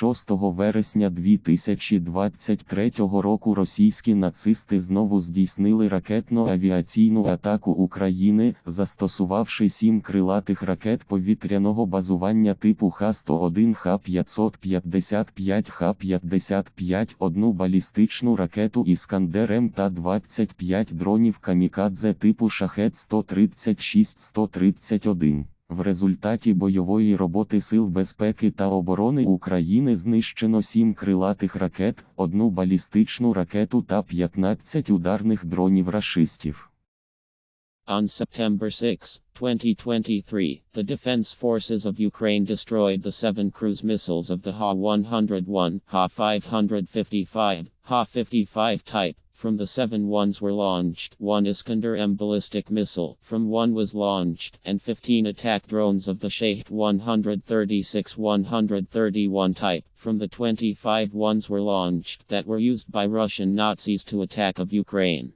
6 вересня 2023 року російські нацисти знову здійснили ракетно-авіаційну атаку України, застосувавши сім крилатих ракет повітряного базування типу Х-101, Х-555, Х-55, одну балістичну ракету «Іскандер-М» та 25 дронів камікадзе типу Шахет-136-131. В результаті бойової роботи Сил безпеки та оборони України знищено 7 крилатих ракет, одну балістичну ракету та 15 ударних дронів рашистів. On September 6, 2023, the defense forces of Ukraine destroyed the seven cruise missiles of the Ha-101, Ha-555, Ha-55 type. From the seven ones were launched, one Iskander-M ballistic missile from one was launched, and 15 attack drones of the Shahed 136-131 type. From the 25 ones were launched that were used by Russian Nazis to attack of Ukraine.